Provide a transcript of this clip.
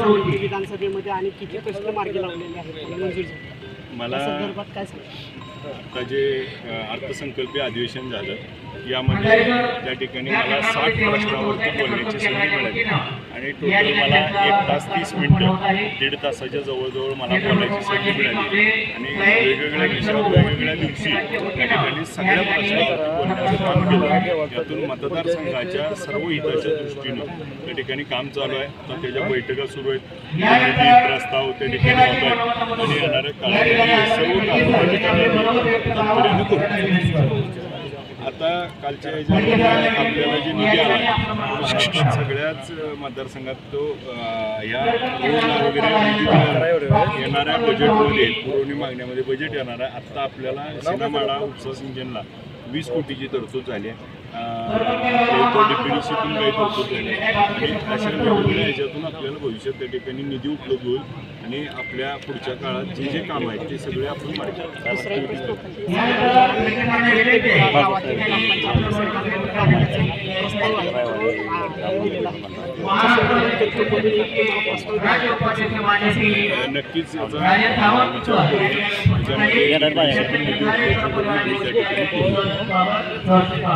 विधानसभेमध्ये आणि किती प्रश्न मार्गी लावलेले आहेत? मंजूर झाले मला आता जे अर्थसंकल्पीय अधिवेशन झालं यामध्ये त्या ठिकाणी मला साठ प्रश्नावरती बोलण्याची संधी मिळाली. आणि टोटल मला एक तास तीस मिनटं दीड तासाच्या जवळजवळ मला बोलायची संधी मिळाली. आणि वेगवेगळ्या विषयावर वेगवेगळ्या दिवशी त्या ठिकाणी सगळ्या प्रश्नावरती बोलण्याचं काम केलं. यातून मतदारसंघाच्या सर्व हिताच्या दृष्टीनं त्या ठिकाणी काम चालू आहे. तर त्याच्या बैठका सुरू आहेत. प्रस्ताव त्या ठिकाणी होत आहेत आणि येणाऱ्या काळामध्ये आता कालच्या आपल्याला जे निधी आला सगळ्याच मतदारसंघात तो या रोडला वगैरे दिला. येणाऱ्या बजेटमध्ये पुरवणी मागण्यामध्ये बजेट येणार आहे आत्ता आपल्याला सिनेमाळा उपसा सिंचनला वीस कोटीची तरतूद झाली आहे डीपीडीसीतून काही आहे आणि अशा वेगवेगळ्या ह्याच्यातून आपल्याला भविष्यात त्या ठिकाणी निधी उपलब्ध होईल आणि आपल्या पुढच्या काळात जे जे काम आहेत ते सगळे आपण. नक्कीच याचा विचार करू.